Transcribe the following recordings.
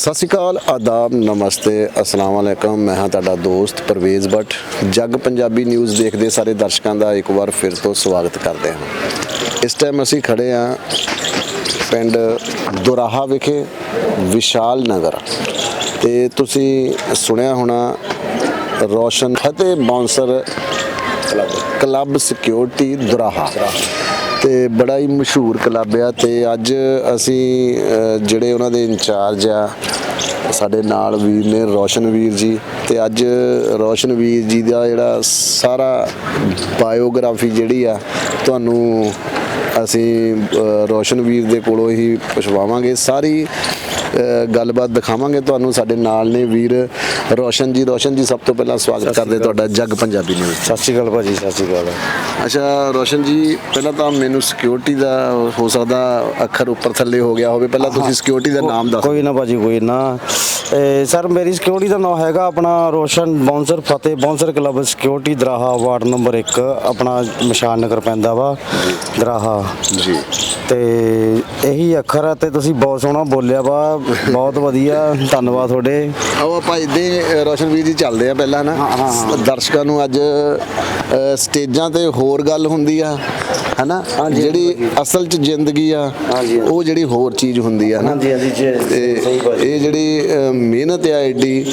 ਸਤਿ ਸ਼੍ਰੀ ਅਕਾਲ, ਆਦਾਬ, ਨਮਸਤੇ, ਅਸਲਾਮ ਵਾਲੇਕਮ ਮੈਂ ਹਾਂ ਤੁਹਾਡਾ ਦੋਸਤ ਪਰਵੇਜ਼ ਭੱਟ। ਜੱਗ ਪੰਜਾਬੀ ਨਿਊਜ਼ ਦੇਖਦੇ ਸਾਰੇ ਦਰਸ਼ਕਾਂ ਦਾ ਇੱਕ ਵਾਰ ਫਿਰ ਤੋਂ ਸਵਾਗਤ ਕਰਦੇ ਹਾਂ। ਇਸ ਟਾਈਮ ਅਸੀਂ ਖੜੇ ਹਾਂ ਪਿੰਡ ਦੁਰਾਹਾ ਵਿਖੇ, ਵਿਸ਼ਾਲ ਨਗਰ। ਤੇ ਤੁਸੀਂ ਸੁਣਿਆ ਹੋਣਾ, ਰੋਸ਼ਨ ਫਤਿਹ ਬਾਉਂਸਰ ਕਲੱਬ ਸਿਕਿਉਰਿਟੀ ਦੁਰਾਹਾ। ਤੇ ਬੜਾ ਹੀ ਮਸ਼ਹੂਰ ਕਲੱਬ ਆ ਤੇ ਅੱਜ ਅਸੀਂ ਜਿਹੜੇ ਉਹਨਾਂ ਦੇ ਇੰਚਾਰਜ ਆ, ਸਾਡੇ ਨਾਲ ਵੀਰ ਨੇ ਰੋਸ਼ਨ ਵੀਰ ਜੀ ਤੇ ਅੱਜ ਰੋਸ਼ਨ ਵੀਰ ਜੀ ਦਾ ਜਿਹੜਾ ਸਾਰਾ ਬਾਇਓਗ੍ਰਾਫੀ ਜਿਹੜੀ ਆ, ਤੁਹਾਨੂੰ ਅਸੀਂ ਅ, ਰੋਸ਼ਨ ਵੀਰ ਦੇ ਕੋਲੋਂ ਹੀ ਪੁੱਛਵਾਵਾਂਗੇ ਸਾਰੀ ਗੱਲਬਾਤ ਦਿਖਾਵਾਂਗੇ। ਤੁਹਾਨੂੰ ਸਾਡੇ ਨਾਲ ਨੇ ਵੀਰ ਰੋਸ਼ਨ ਜੀ। ਰੋਸ਼ਨ ਜੀ ਸਭ ਤੋਂ ਪਹਿਲਾਂ ਸਵਾਗਤ ਕਰਦੇ ਤੁਹਾਡਾ ਜੱਗ ਪੰਜਾਬੀ ਨਿਊਜ਼ ਸਤਿ ਸ਼੍ਰੀ ਅਕਾਲ ਭਾਜੀ ਸਤਿ ਸ਼੍ਰੀ ਅਕਾਲ। ਅੱਛਾ ਰੋਸ਼ਨ ਜੀ ਪਹਿਲਾਂ ਤਾਂ ਮੈਨੂੰ ਸਿਕਿਉਰਿਟੀ ਦਾ ਹੋ ਸਕਦਾ ਅੱਖਰ ਉੱਪਰ ਥੱਲੇ ਹੋ ਗਿਆ ਹੋਵੇ। ਪਹਿਲਾਂ ਤੁਸੀਂ ਸਿਕਿਉਰਿਟੀ ਦਾ ਨਾਮ ਦੱਸੋ ਕੋਈ ਨਾ ਭਾਜੀ ਕੋਈ ਨਾ। ਇਹ ਸਰ ਮੇਰੀ ਸਿਕਿਉਰਿਟੀ ਦਾ ਨਾਮ ਹੈਗਾ ਆਪਣਾ Roshan bouncer Fateh bouncer club security Doraha ward number 1 ਆਪਣਾ ਮਸ਼ਾਨ ਨਗਰ ਪੈਂਦਾ ਵਾ ਦਰਾਹਾ। ਜੀ। ਤੇ ਇਹੀ ਅੱਖਰ ਆ ਤੇ ਤੁਸੀਂ ਬਹੁਤ ਸੋਹਣਾ ਬੋਲਿਆ ਵਾ ਬਹੁਤ ਵਧੀਆ ਧੰਨਵਾਦ ਤੁਹਾਡੇ। ਆਓ ਆਪਾਂ ਇਦਾਂ ਰੋਸ਼ਨ ਵੀਰ ਜੀ ਚੱਲਦੇ ਆ ਪਹਿਲਾਂ ਨਾ। ਦਰਸ਼ਕਾਂ ਨੂੰ ਅੱਜ ਸਟੇਜਾਂ ਤੇ ਹੋਰ ਗੱਲ ਹੁੰਦੀ ਆ। ਹਨਾ? ਜਿਹੜੀ ਅਸਲ 'ਚ ਜ਼ਿੰਦਗੀ ਆ। ਉਹ ਜਿਹੜੀ ਹੋਰ ਚੀਜ਼ ਹੁੰਦੀ ਆ ਨਾ ਇਹ ਜਿਹੜੀ ਮਿਹਨਤ ਆ ਐਡੀ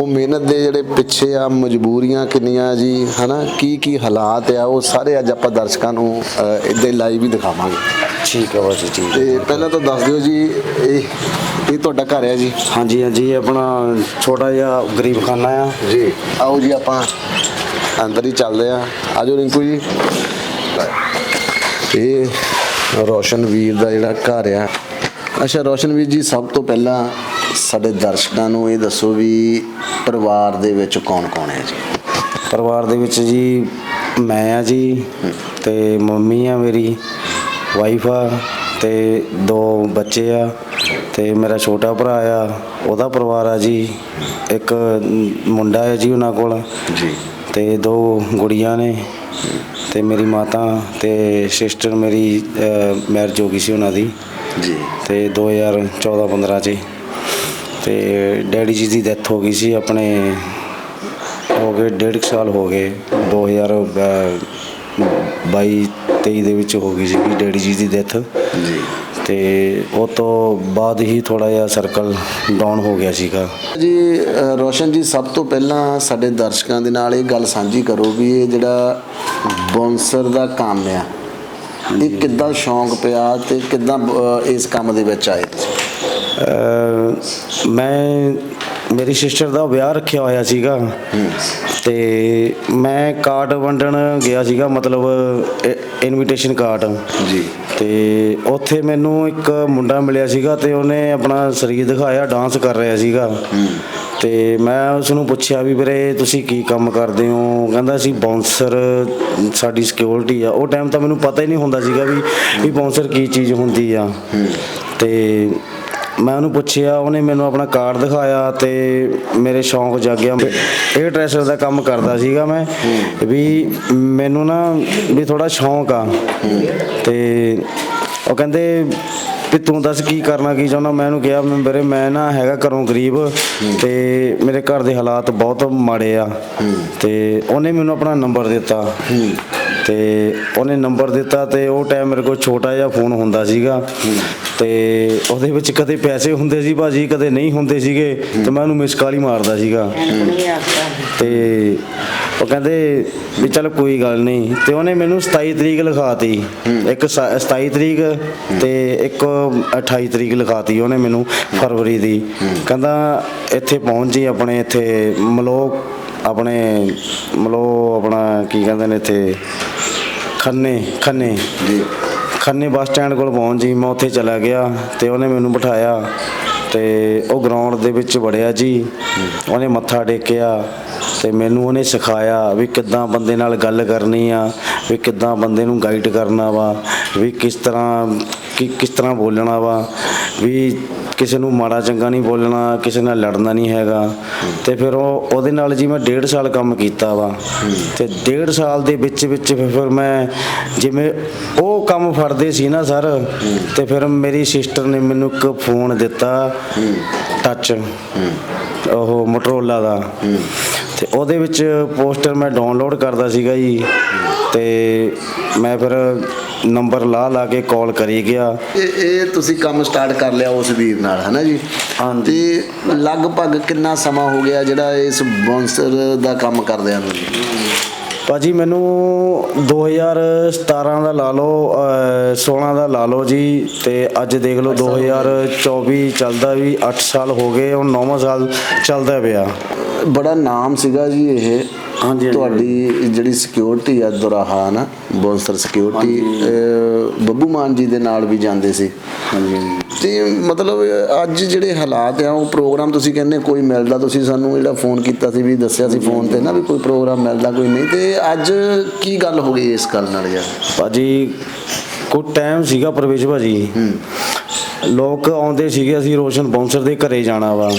ਉਹ ਮਿਹਨਤ ਦੇ ਜਿਹੜੇ ਪਿੱਛੇ ਆ ਮਜਬੂਰੀਆਂ ਕਿੰਨੀਆਂ ਜੀ ਹਨਾ? ਕੀ ਕੀ ਹਾਲਾਤ ਆ ਉਹ ਸਾਰੇ ਅੱਜ ਆਪਾਂ ਦਰਸ਼ਕਾਂ ਨੂੰ ਇਦਾਂ ਹੀ ਲਾਈਵ ਹੀ ਦਿਖਾਵਾਂਗੇ। ਠੀਕ ਹੈ ਭਾਜੀ ਠੀਕ। ਤੇ ਪਹਿਲਾਂ ਤਾਂ ਦੱਸ ਦਿਓ ਜੀ ਇਹ ਇਹ ਤੁਹਾਡਾ ਘਰ ਹੈ ਜੀ? ਹਾਂਜੀ ਹਾਂਜੀ ਆਪਣਾ ਛੋਟਾ ਜਿਹਾ ਗਰੀਬ ਖਾਨਾ ਆ। ਜੀ। ਆਓ ਜੀ ਆਪਾਂ ਅੰਦਰ ਹੀ ਚੱਲਦੇ ਆ। ਆਜੋ ਰਿੰਕੂ ਜੀ। ਇਹ ਰੋਸ਼ਨ ਵੀਰ ਦਾ ਜਿਹੜਾ ਘਰ ਆ। ਅੱਛਾ ਰੋਸ਼ਨ ਵੀਰ ਜੀ ਸਭ ਤੋਂ ਪਹਿਲਾਂ ਸਾਡੇ ਦਰਸ਼ਕਾਂ ਨੂੰ ਇਹ ਦੱਸੋ ਵੀ ਪਰਿਵਾਰ ਦੇ ਵਿੱਚ ਕੌਣ ਕੌਣ ਹੈ ਜੀ? ਪਰਿਵਾਰ ਦੇ ਵਿੱਚ ਜੀ ਮੈਂ ਆ ਜੀ ਤੇ ਮੰਮੀ ਆ ਮੇਰੀ ਵਾਈਫ ਆ ਤੇ ਦੋ ਬੱਚੇ ਆ ਤੇ ਮੇਰਾ ਛੋਟਾ ਭਰਾ ਆ ਉਹਦਾ ਪਰਿਵਾਰ ਆ ਜੀ ਇੱਕ ਮੁੰਡਾ ਹੈ ਜੀ ਉਹਨਾਂ ਕੋਲ ਜੀ। ਤੇ ਦੋ ਗੁੜੀਆਂ ਨੇ। ਤੇ ਮੇਰੀ ਮਾਤਾ ਤੇ ਸਿਸਟਰ ਮੇਰੀ ਮੈਰਿਜ ਹੋ ਗਈ ਸੀ ਉਹਨਾਂ ਦੀ। ਜੀ। ਤੇ 2014 15 ਚ ਤੇ ਡੈਡੀ ਜੀ ਦੀ ਡੈਥ ਹੋ ਗਈ ਸੀ ਆਪਣੇ ਹੋ ਗਏ ਡੇਢ ਸਾਲ ਹੋ ਗਏ। 2022 23 ਦੇ ਵਿੱਚ ਹੋ ਗਈ ਸੀ ਡੈਡੀ ਜੀ ਦੀ ਡੈਥ ਜੀ। ਤੇ ਉਹ ਤੋਂ ਬਾਅਦ ਹੀ ਥੋੜਾ ਜਿਹਾ ਸਰਕਲ ਡਾਊਨ ਹੋ ਗਿਆ ਸੀਗਾ। ਜੀ ਰੋਸ਼ਨ ਜੀ ਸਭ ਤੋਂ ਪਹਿਲਾਂ ਸਾਡੇ ਦਰਸ਼ਕਾਂ ਦੇ ਨਾਲ ਇਹ ਗੱਲ ਸਾਂਝੀ ਕਰੋ ਵੀ ਇਹ ਜਿਹੜਾ ਬੌਂਸਰ ਦਾ ਕੰਮ ਆ ਇਹ ਕਿੱਦਾਂ ਸ਼ੌਂਕ ਪਿਆ ਤੇ ਕਿੱਦਾਂ ਇਸ ਕੰਮ ਦੇ ਵਿੱਚ ਆਏ ਤੁਸੀਂ? ਮੈਂ ਮੇਰੀ ਸਿਸਟਰ ਦਾ ਵਿਆਹ ਰੱਖਿਆ ਹੋਇਆ ਸੀਗਾ। ਤੇ ਮੈਂ ਕਾਰਡ ਵੰਡਣ ਗਿਆ ਸੀਗਾ ਮਤਲਬ ਇਨਵੀਟੇਸ਼ਨ ਕਾਰਡ ਜੀ। ਤੇ ਉੱਥੇ ਮੈਨੂੰ ਇੱਕ ਮੁੰਡਾ ਮਿਲਿਆ ਸੀਗਾ ਤੇ ਉਹਨੇ ਆਪਣਾ ਸਰੀਰ ਦਿਖਾਇਆ ਡਾਂਸ ਕਰ ਰਿਹਾ ਸੀਗਾ। ਤੇ ਮੈਂ ਉਸ ਨੂੰ ਪੁੱਛਿਆ ਵੀ ਵੀਰੇ ਤੁਸੀਂ ਕੀ ਕੰਮ ਕਰਦੇ ਹੋ? ਕਹਿੰਦਾ ਸੀ ਬਾਉਂਸਰ ਸਾਡੀ ਸਿਕਿਉਰਿਟੀ ਆ। ਉਹ ਟਾਈਮ ਤਾਂ ਮੈਨੂੰ ਪਤਾ ਹੀ ਨਹੀਂ ਹੁੰਦਾ ਸੀਗਾ ਵੀ ਵੀ ਬਾਉਂਸਰ ਕੀ ਚੀਜ਼ ਹੁੰਦੀ ਆ। ਤੇ ਮੈਂ ਉਹਨੂੰ ਪੁੱਛਿਆ, ਉਹਨੇ ਮੈਨੂੰ ਆਪਣਾ ਕਾਰਡ ਦਿਖਾਇਆ ਤੇ ਮੇਰੇ ਸ਼ੌਂਕ ਜਾਗਿਆ ਇਹ ਡਰੈਸਰ ਦਾ ਕੰਮ ਕਰਦਾ ਸੀਗਾ ਮੈਂ ਵੀ ਮੈਨੂੰ ਨਾ ਵੀ ਥੋੜਾ ਸ਼ੌਂਕ ਆ। ਤੇ ਉਹ ਕਹਿੰਦੇ ਵੀ ਤੂੰ ਦੱਸ ਕੀ ਕਰਨਾ, ਕੀ ਚਾਹੁੰਦਾ? ਮੈਂ ਉਹਨੂੰ ਕਿਹਾ ਮੇਰੇ ਮੈਂ ਨਾ ਹੈਗਾ ਘਰੋਂ ਗਰੀਬ ਤੇ ਮੇਰੇ ਘਰ ਦੇ ਹਾਲਾਤ ਬਹੁਤ ਮਾੜੇ ਆ। ਤੇ ਉਹਨੇ ਮੈਨੂੰ ਆਪਣਾ ਨੰਬਰ ਦਿੱਤਾ। ਤੇ ਉਹਨੇ ਨੰਬਰ ਦਿੱਤਾ ਤੇ ਉਹ ਟਾਈਮ ਮੇਰੇ ਕੋਲ ਛੋਟਾ ਜਿਹਾ ਫੋਨ ਹੁੰਦਾ ਸੀਗਾ। ਤੇ ਉਹਦੇ ਵਿੱਚ ਕਦੇ ਪੈਸੇ ਹੁੰਦੇ ਸੀ ਭਾਜੀ, ਕਦੇ ਨਹੀਂ ਹੁੰਦੇ ਸੀਗੇ ਤੇ ਮੈਂ ਉਹਨੂੰ ਮਿਸ ਕਾਲ ਹੀ ਮਾਰਦਾ ਸੀਗਾ। ਤੇ ਉਹ ਕਹਿੰਦੇ ਵੀ ਚੱਲ ਕੋਈ ਗੱਲ ਨਹੀਂ। ਤੇ ਉਹਨੇ ਮੈਨੂੰ 27 ਤਰੀਕ ਲਿਖਾਤੀ। ਇੱਕ ਸ- 27 ਤਰੀਕ ਤੇ ਇੱਕ 28 ਤਰੀਕ ਲਿਖਾਤੀ ਉਹਨੇ ਮੈਨੂੰ ਫਰਵਰੀ ਦੀ। ਕਹਿੰਦਾ ਇੱਥੇ ਪਹੁੰਚ ਜੀ ਆਪਣੇ, ਇੱਥੇ ਮਲੋ ਆਪਣੇ, ਮਲੋ ਆਪਣਾ ਕੀ ਕਹਿੰਦੇ ਨੇ ਇੱਥੇ, ਖੰਨੇ ਖੰਨੇ। ਜੀ। ਖੰਨੇ ਬੱਸ ਸਟੈਂਡ ਕੋਲ ਪਹੁੰਚ ਜੀ, ਮੈਂ ਉੱਥੇ ਚਲਾ ਗਿਆ ਤੇ ਉਹਨੇ ਮੈਨੂੰ ਬਿਠਾਇਆ ਤੇ ਉਹ ਗਰਾਊਂਡ ਦੇ ਵਿੱਚ ਵੜਿਆ ਜੀ। ਉਹਨੇ ਮੱਥਾ ਟੇਕਿਆ ਤੇ ਮੈਨੂੰ ਉਹਨੇ ਸਿਖਾਇਆ ਵੀ ਕਿੱਦਾਂ ਬੰਦੇ ਨਾਲ ਗੱਲ ਕਰਨੀ ਆ, ਵੀ ਕਿੱਦਾਂ ਬੰਦੇ ਨੂੰ ਗਾਈਡ ਕਰਨਾ ਵਾ, ਵੀ ਕਿਸ ਤਰ੍ਹਾਂ, ਕਿ ਕਿਸ ਤਰ੍ਹਾਂ ਬੋਲਣਾ ਵਾ, ਵੀ ਕਿਸੇ ਨੂੰ ਮਾੜਾ ਚੰਗਾ ਨਹੀਂ ਬੋਲਣਾ, ਕਿਸੇ ਨਾਲ ਲੜਨਾ ਨਹੀਂ ਹੈਗਾ। ਤੇ ਫਿਰ ਉਹ, ਉਹਦੇ ਨਾਲ ਜੀ ਮੈਂ ਡੇਢ ਸਾਲ ਕੰਮ ਕੀਤਾ ਵਾ। ਤੇ ਡੇਢ ਸਾਲ ਦੇ ਵਿੱਚ ਵਿੱਚ ਫਿਰ ਮੈਂ ਜਿਵੇਂ ਕੰਮ ਫੜਦੇ ਸੀ ਨਾ ਸਰ ਤੇ ਫਿਰ ਮੇਰੀ ਸਿਸਟਰ ਨੇ ਮੈਨੂੰ ਇੱਕ ਫੋਨ ਦਿੱਤਾ ਟੱਚ ਉਹ ਮੋਟਰੋਲਾ ਦਾ ਤੇ ਉਹਦੇ ਵਿੱਚ ਪੋਸਟਰ ਮੈਂ ਡਾਊਨਲੋਡ ਕਰਦਾ ਸੀਗਾ ਜੀ ਤੇ ਮੈਂ ਫਿਰ ਨੰਬਰ ਲਾ ਲਾ ਕੇ ਕਾਲ ਕਰੀ ਗਿਆ ਇਹ ਇਹ ਤੁਸੀਂ ਕੰਮ ਸਟਾਰਟ ਕਰ ਲਿਆ ਉਸ ਵੀਰ ਨਾਲ ਹਨਾ ਜੀ ਹਾਂਜੀ। ਤੇ ਲਗਭਗ ਕਿੰਨਾ ਸਮਾਂ ਹੋ ਗਿਆ ਜਿਹੜਾ ਇਸ ਬੌਂਸਰ ਦਾ ਕੰਮ ਕਰਦਿਆਂ ਨੂੰ? ਭਾਜੀ ਮੈਨੂੰ 2017 ਦਾ ਲਾ ਲਓ ਅਹ 16 ਦਾ ਲਾ ਲਓ ਜੀ ਤੇ ਅੱਜ ਦੇਖ ਲਓ 2024 ਚੱਲਦਾ ਵੀ 8 ਸਾਲ ਹੋ ਗਏ ਹੁਣ 9ਵਾਂ ਸਾਲ ਚੱਲਦਾ ਪਿਆ। ਬੜਾ ਨਾਮ ਸੀਗਾ ਜੀ ਇਹ। ਹਾਂਜੀ, ਹਾਂਜੀ। ਤੁਹਾਡੀ ਜਿਹੜੀ ਸਿਕਿਉਰਿਟੀ ਆ ਦੁਰਾਹਾ ਨਾ ਬੌਂਸਰ ਸਿਕਿਉਰਿਟੀ ਬੱਬੂ ਮਾਨ ਜੀ ਦੇ ਨਾਲ ਵੀ ਜਾਂਦੇ ਸੀ। ਹਾਂਜੀ। ਤੇ ਮਤਲਬ ਅੱਜ ਜਿਹੜੇ ਹਾਲਾਤ ਆ ਉਹ ਪ੍ਰੋਗਰਾਮ ਤੁਸੀਂ ਕਹਿੰਦੇ ਕੋਈ ਮਿਲਦਾ ਤੁਸੀਂ ਸਾਨੂੰ ਜਿਹੜਾ ਫੋਨ ਕੀਤਾ ਸੀ ਵੀ ਦੱਸਿਆ ਸੀ ਫੋਨ ਤੇ ਨਾ ਵੀ ਕੋਈ ਪ੍ਰੋਗਰਾਮ ਮਿਲਦਾ ਕੋਈ ਨਹੀਂ ਤੇ ਅੱਜ ਕੀ ਗੱਲ ਹੋ ਗਈ ਇਸ ਗੱਲ ਨਾਲ ਯਾਰ? ਭਾਜੀ ਕੋਈ ਟਾਈਮ ਸੀਗਾ ਪ੍ਰਵੇਸ਼ ਭਾਜੀ। ਲੋਕ ਆਉਂਦੇ ਸੀਗੇ, ਅਸੀਂ ਰੋਸ਼ਨ ਬਾਉਂਸਰ ਦੇ ਘਰੇ ਜਾਣਾ ਵਾ।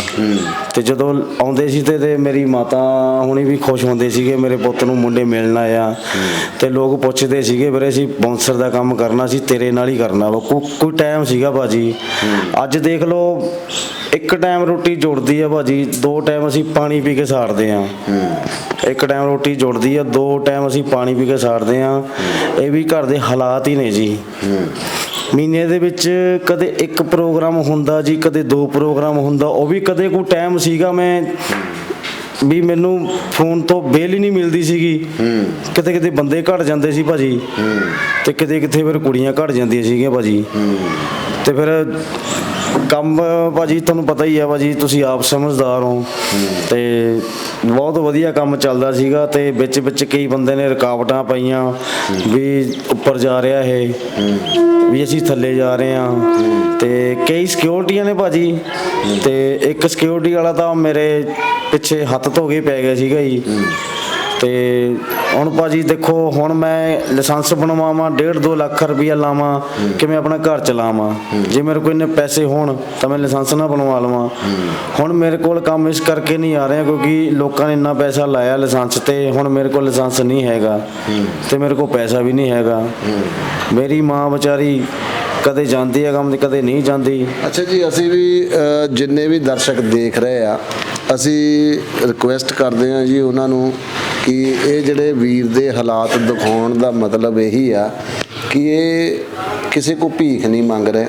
ਤੇ ਜਦੋਂ ਆਉਂਦੇ ਸੀ ਤੇ ਤੇ ਮੇਰੀ ਮਾਤਾ ਹੁਣੀ ਵੀ ਖੁਸ਼ ਹੁੰਦੇ ਸੀਗੇ, ਮੇਰੇ ਪੁੱਤ ਨੂੰ ਮੁੰਡੇ ਮਿਲਣ ਆਇਆ। ਤੇ ਲੋਕ ਪੁੱਛਦੇ ਸੀਗੇ, ਵੀਰੇ ਅਸੀਂ ਬਾਉਂਸਰ ਦਾ ਕੰਮ ਕਰਨਾ ਸੀ, ਤੇਰੇ ਨਾਲ ਹੀ ਕਰਨਾ ਵਾ। ਕੋ- ਕੋਈ ਟਾਈਮ ਸੀਗਾ ਭਾਜੀ? ਅੱਜ ਦੇਖ ਲਓ, ਇੱਕ ਟਾਈਮ ਰੋਟੀ ਜੁੜਦੀ ਆ ਭਾਜੀ, ਦੋ ਟਾਈਮ ਅਸੀਂ ਪਾਣੀ ਪੀ ਕੇ ਸਾੜਦੇ ਆ। ਇੱਕ ਟਾਈਮ ਰੋਟੀ ਜੁੜਦੀ ਆ, ਦੋ ਟਾਈਮ ਅਸੀਂ ਪਾਣੀ ਪੀ ਕੇ ਸਾੜਦੇ ਆ। ਇਹ ਵੀ ਘਰ ਦੇ ਹਾਲਾਤ ਹੀ ਨੇ ਜੀ। ਮਹੀਨੇ ਦੇ ਵਿੱਚ ਕਦੇ ਇੱਕ ਪ੍ਰੋਗਰਾਮ ਹੁੰਦਾ ਜੀ ਕਦੇ ਦੋ ਪ੍ਰੋਗਰਾਮ ਹੁੰਦਾ ਉਹ ਵੀ ਕਦੇ ਕੋਈ ਟਾਈਮ ਸੀਗਾ ਮੈਂ ਵੀ ਮੈਨੂੰ ਫੋਨ ਤੋਂ ਬੇਲ ਹੀ ਨਹੀਂ ਮਿਲਦੀ ਸੀਗੀ। ਕਿਤੇ ਕਿਤੇ ਬੰਦੇ ਘਟ ਜਾਂਦੇ ਸੀ ਭਾਜੀ। ਤੇ ਕਿਤੇ ਕਿਤੇ ਫਿਰ ਕੁੜੀਆਂ ਘਟ ਜਾਂਦੀਆਂ ਸੀਗੀਆਂ ਭਾਜੀ। ਤੇ ਫਿਰ ਕੰਮ, ਭਾਜੀ, ਤੁਹਾਨੂੰ ਪਤਾ ਹੀ ਆ ਭਾਜੀ, ਤੁਸੀਂ ਆਪ ਸਮਝਦਾਰ ਹੋ ਤੇ ਬਹੁਤ ਵਧੀਆ ਕੰਮ ਚੱਲਦਾ ਸੀਗਾ ਤੇ ਵਿੱਚ ਵਿੱਚ ਕਈ ਬੰਦੇ ਨੇ ਰੁਕਾਵਟਾਂ ਪਾਈਆਂ ਵੀ ਉੱਪਰ ਜਾ ਰਿਹਾ ਇਹ, ਵੀ ਅਸੀਂ ਥੱਲੇ ਜਾ ਰਹੇ ਹਾਂ ਤੇ ਕਈ ਸਿਕਿਉਰਟੀਆਂ ਨੇ ਭਾਜੀ ਤੇ ਇੱਕ ਸਿਕਿਉਰਿਟੀ ਵਾਲਾ ਤਾਂ ਮੇਰੇ ਪਿੱਛੇ ਹੱਥ ਧੋ ਕੇ ਪੈ ਗਿਆ ਸੀਗਾ ਜੀ। ਤੇ ਹੁਣ ਭਾਜੀ ਦੇਖੋ ਹੁਣ ਮੈਂ ਲਾਇਸੈਂਸ ਬਣਵਾਵਾਂ 1.5 2 ਲੱਖ ਰੁਪਈਆ ਲਾਵਾਂ ਕਿਵੇਂ ਆਪਣਾ ਘਰ ਚਲਾਵਾਂ? ਜੇ ਮੇਰੇ ਕੋਲ ਇੰਨੇ ਪੈਸੇ ਹੋਣ ਤਾਂ ਮੈਂ ਲਾਇਸੈਂਸ ਨਾ ਬਣਵਾ ਲਵਾਂ। ਹੁਣ ਮੇਰੇ ਕੋਲ ਕੰਮ ਇਸ ਕਰਕੇ ਨਹੀਂ ਆ ਰਿਹਾ ਕਿਉਂਕਿ ਲੋਕਾਂ ਨੇ ਇੰਨਾ ਪੈਸਾ ਲਾਇਆ ਲਾਇਸੈਂਸ ਤੇ ਹੁਣ ਮੇਰੇ ਕੋਲ ਲਾਇਸੈਂਸ ਨਹੀਂ ਹੈਗਾ ਤੇ ਮੇਰੇ ਕੋਲ ਪੈਸਾ ਵੀ ਨਹੀਂ ਹੈਗਾ। ਮੇਰੀ ਮਾਂ ਵਿਚਾਰੀ ਕਦੇ ਜਾਂਦੀ ਹੈ ਕੰਮ ਤੇ ਕਦੇ ਨਹੀਂ ਜਾਂਦੀ। ਅੱਛਾ ਜੀ ਅਸੀਂ ਵੀ ਅ, ਜਿੰਨੇ ਵੀ ਦਰਸ਼ਕ ਦੇਖ ਰਹੇ ਆ ਅਸੀਂ ਰਿਕੁਐਸਟ ਕਰਦੇ ਹਾਂ ਜੀ ਉਹਨਾਂ ਨੂੰ ਕਿ ਇਹ ਜਿਹੜੇ ਵੀਰ ਦੇ ਹਾਲਾਤ ਦਿਖਾਉਣ ਦਾ ਮਤਲਬ ਇਹੀ ਆ ਕਿ ਇਹ ਕਿਸੇ ਕੋ ਭੀਖ ਨਹੀਂ ਮੰਗ ਰਹੇ।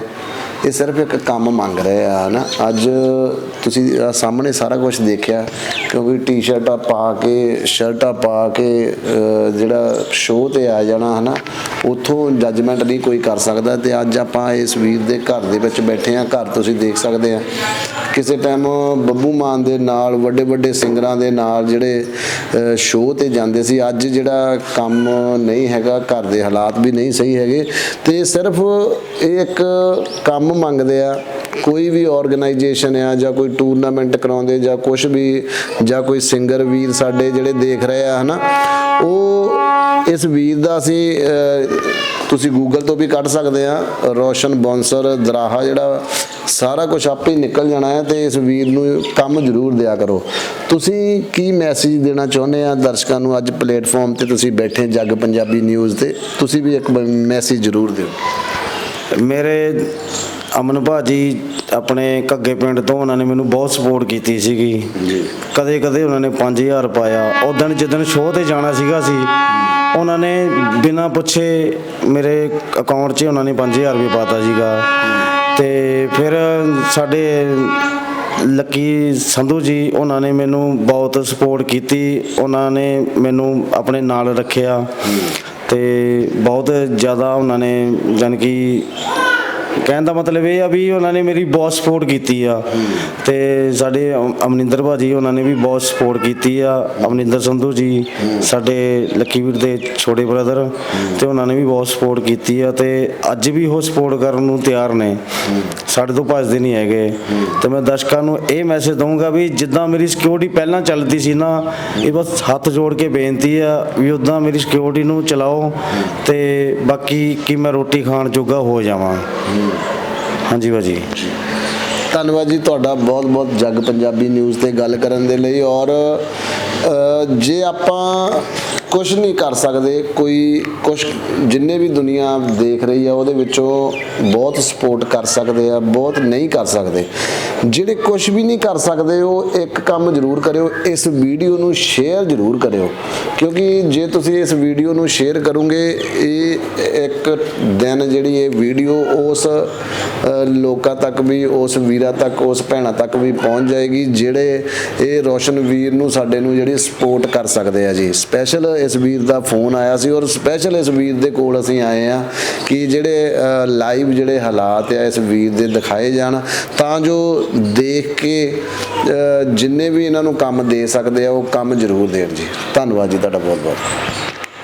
ਇਹ ਸਿਰਫ ਇੱਕ ਕੰਮ ਮੰਗ ਰਹੇ ਆ ਨਾ ਅੱਜ ਤੁਸੀਂ ਸਾਹਮਣੇ ਸਾਰਾ ਕੁਝ ਦੇਖਿਆ, ਕਿਉਂਕਿ ਟੀ-ਸ਼ਰਟਾਂ ਪਾ ਕੇ ਸ਼ਰਟਾਂ ਪਾ ਕੇ ਜਿਹੜਾ ਸ਼ੋਅ ਤੇ ਆ ਜਾਣਾ, ਹਨਾ? ਉਥੋਂ ਜੱਜਮੈਂਟ ਨਹੀਂ ਕੋਈ ਕਰ ਸਕਦਾ ਤੇ ਅੱਜ ਆਪਾਂ ਇਸ ਵੀਰ ਦੇ ਘਰ ਦੇ ਵਿੱਚ ਬੈਠੇ ਆ, ਘਰ ਤੁਸੀਂ ਦੇਖ ਸਕਦੇ ਆ। ਕਿਸੇ ਟਾਈਮ ਬੱਬੂ ਮਾਨ ਦੇ ਨਾਲ ਵੱਡੇ ਵੱਡੇ ਸਿੰਗਰਾਂ ਦੇ ਨਾਲ ਜਿਹੜੇ ਸ਼ੋਅ ਤੇ ਜਾਂਦੇ ਸੀ, ਅੱਜ ਜਿਹੜਾ ਕੰਮ ਨਹੀਂ ਹੈਗਾ, ਘਰ ਦੇ ਹਾਲਾਤ ਵੀ ਨਹੀਂ ਸਹੀ ਹੈਗੇ, ਤੇ ਸਿਰਫ ਇਹ ਇੱਕ ਕੰਮ ਮੰਗਦੇ ਆ, ਕੋਈ ਵੀ ਆਰਗੇਨਾਈਜੇਸ਼ਨ ਆ ਜਾਂ ਕੋਈ ਟੂਰਨਾਮੈਂਟ ਕਰਾਉਂਦੇ ਜਾਂ ਕੁਝ ਵੀ, ਜਾਂ ਕੋਈ ਸਿੰਗਰ ਵੀਰ ਸਾਡੇ ਜਿਹੜੇ ਦੇਖ ਰਹੇ ਆ, ਹਨਾ, ਉਹ ਇਸ ਵੀਰ ਦਾ ਅਸੀਂ ਤੁਸੀਂ ਗੂਗਲ ਤੋਂ ਵੀ ਕੱਢ ਸਕਦੇ ਆ, ਰੋਸ਼ਨ ਬੌਂਸਰ ਦਰਾਹਾ ਜਿਹੜਾ, ਸਾਰਾ ਕੁਝ ਆਪੇ ਹੀ ਨਿਕਲ ਜਾਣਾ ਹੈ ਤੇ ਇਸ ਵੀਰ ਨੂੰ ਕੰਮ ਜ਼ਰੂਰ ਦਿਆ ਕਰੋ। ਤੁਸੀਂ ਕੀ ਮੈਸੇਜ ਦੇਣਾ ਚਾਹੁੰਦੇ ਆ ਦਰਸ਼ਕਾਂ ਨੂੰ ਅੱਜ ਪਲੇਟਫਾਰਮ ਤੇ ਤੁਸੀਂ ਬੈਠੇ ਜੱਗ ਪੰਜਾਬੀ ਨਿਊਜ਼ ਤੇ? ਤੁਸੀਂ ਵੀ ਇੱਕ ਮੈਸੇਜ ਜ਼ਰੂਰ ਦਿਓ। ਮੇਰੇ ਅਮਨ ਭਾਜੀ ਆਪਣੇ ਘੱਗੇ ਪਿੰਡ ਤੋਂ ਉਹਨਾਂ ਨੇ ਮੈਨੂੰ ਬਹੁਤ ਸਪੋਰਟ ਕੀਤੀ ਸੀਗੀ। ਜੀ। ਕਦੇ ਕਦੇ ਉਹਨਾਂ ਨੇ 5000 ਪਾਇਆ। ਉਦੋਂ ਜਿੱਦਣ ਸ਼ੋਅ ਤੇ ਜਾਣਾ ਸੀਗਾ ਸੀ ਉਹਨਾਂ ਨੇ ਬਿਨਾਂ ਪੁੱਛੇ ਮੇਰੇ ਅਕਾਊਂਟ 'ਚ ਉਹਨਾਂ ਨੇ 5000 ਰੁਪਏ ਪਾਤਾ ਸੀਗਾ। ਤੇ ਫਿਰ ਸਾਡੇ ਲੱਕੀ ਸੰਧੂ ਜੀ ਉਹਨਾਂ ਨੇ ਮੈਨੂੰ ਬਹੁਤ ਸਪੋਰਟ ਕੀਤੀ। ਉਹਨਾਂ ਨੇ ਮੈਨੂੰ ਆਪਣੇ ਨਾਲ ਰੱਖਿਆ। ਤੇ ਬਹੁਤ ਜ਼ਿਆਦਾ ਉਹਨਾਂ ਨੇ ਜਾਣੀ ਕਿ ਕਹਿਣ ਦਾ ਮਤਲਬ ਇਹ ਆ ਵੀ ਉਹਨਾਂ ਨੇ ਮੇਰੀ ਬਹੁਤ ਸਪੋਰਟ ਕੀਤੀ ਆ। ਤੇ ਸਾਡੇ ਅਮ- ਅਮਨਿੰਦਰ ਭਾਜੀ ਉਹਨਾਂ ਨੇ ਵੀ ਬਹੁਤ ਸਪੋਰਟ ਕੀਤੀ ਆ। ਅਮਨਿੰਦਰ ਸੰਧੂ ਜੀ, ਸਾਡੇ ਲੱਕੀ ਵੀਰ ਦੇ ਛੋਟੇ ਬ੍ਰਦਰ ਤੇ ਉਹਨਾਂ ਨੇ ਵੀ ਬਹੁਤ ਸਪੋਰਟ ਕੀਤੀ ਆ ਤੇ ਅੱਜ ਵੀ ਉਹ ਸਪੋਰਟ ਕਰਨ ਨੂੰ ਤਿਆਰ ਨੇ। ਸਾਡੇ ਤੋਂ ਭੱਜਦੇ ਨਹੀਂ ਹੈਗੇ। ਤੇ ਮੈਂ ਦਰਸ਼ਕਾਂ ਨੂੰ ਇਹ ਮੈਸੇਜ ਦਊਂਗਾ ਵੀ ਜਿੱਦਾਂ ਮੇਰੀ ਸਿਕਿਉਰਿਟੀ ਪਹਿਲਾਂ ਚੱਲਦੀ ਸੀ ਨਾ, ਇਹ ਬਸ ਹੱਥ ਜੋੜ ਕੇ ਬੇਨਤੀ ਆ ਵੀ ਉਦਾਂ ਮੇਰੀ ਸਿਕਿਉਰਿਟੀ ਨੂੰ ਚਲਾਓ ਤੇ ਬਾਕੀ ਕਿ ਮੈਂ ਰੋਟੀ ਖਾਣ ਜੋਗਾ ਹੋ ਜਾਵਾਂ। ਹਾਂਜੀ ਭਾਜੀ। ਧੰਨਵਾਦ ਜੀ ਤੁਹਾਡਾ ਬਹੁਤ-ਬਹੁਤ ਜੱਗ ਪੰਜਾਬੀ ਨਿਊਜ਼ ਤੇ ਗੱਲ ਕਰਨ ਦੇ ਲਈ ਔਰ ਜੇ ਆਪਾਂ ਕੁਝ ਨਹੀਂ ਕਰ ਸਕਦੇ। ਕੋਈ ਕੁਝ ਜਿੰਨੇ ਵੀ ਦੁਨੀਆ ਦੇਖ ਰਹੀ ਆ, ਉਹਦੇ ਵਿੱਚੋਂ ਬਹੁਤ ਸਪੋਰਟ ਕਰ ਸਕਦੇ ਆ, ਬਹੁਤ ਨਹੀਂ ਕਰ ਸਕਦੇ। ਜਿਹੜੇ ਕੁਝ ਵੀ ਨਹੀਂ ਕਰ ਸਕਦੇ, ਉਹ ਇੱਕ ਕੰਮ ਜ਼ਰੂਰ ਕਰਿਓ, ਇਸ ਵੀਡੀਓ ਨੂੰ ਸ਼ੇਅਰ ਜ਼ਰੂਰ ਕਰਿਓ। ਕਿਉਂਕਿ ਜੇ ਤੁਸੀਂ ਇਸ ਵੀਡੀਓ ਨੂੰ ਸ਼ੇਅਰ ਕਰੋਗੇ, ਇਹ ਇੱਕ ਦਿਨ ਜਿਹੜੀ ਇਹ ਵੀਡੀਓ ਉਸ ਲੋਕਾਂ ਤੱਕ ਵੀ, ਉਸ ਵੀਰਾਂ ਤੱਕ, ਉਸ ਭੈਣਾਂ ਤੱਕ ਵੀ ਪਹੁੰਚ ਜਾਏਗੀ, ਜਿਹੜੇ ਇਹ ਰੋਸ਼ਨ ਵੀਰ ਨੂੰ, ਸਾਡੇ ਨੂੰ ਜਿਹੜੀ ਸਪੋਰਟ ਕਰ ਸਕਦੇ ਆ ਜੀ। ਸਪੈਸ਼ਲ ਇਸ ਵੀਰ ਦਾ ਫੋਨ ਆਇਆ ਸੀ ਔਰ ਸਪੈਸ਼ਲ ਇਸ ਵੀਰ ਦੇ ਕੋਲ ਅਸੀਂ ਆਏ ਆ ਕਿ ਜਿਹੜੇ ਲਾਈਵ ਜਿਹੜੇ ਹਾਲਾਤ ਆ ਇਸ ਵੀਰ ਦੇ ਦਿਖਾਏ ਜਾਣ ਤਾਂ ਜੋ ਦੇਖ ਕੇ ਜਿੰਨੇ ਵੀ ਇਹਨਾਂ ਨੂੰ ਕੰਮ ਦੇ ਸਕਦੇ ਆ ਉਹ ਕੰਮ ਜ਼ਰੂਰ ਦੇਣ ਜੀ। ਧੰਨਵਾਦ ਜੀ, ਤੁਹਾਡਾ ਬਹੁਤ ਬਹੁਤ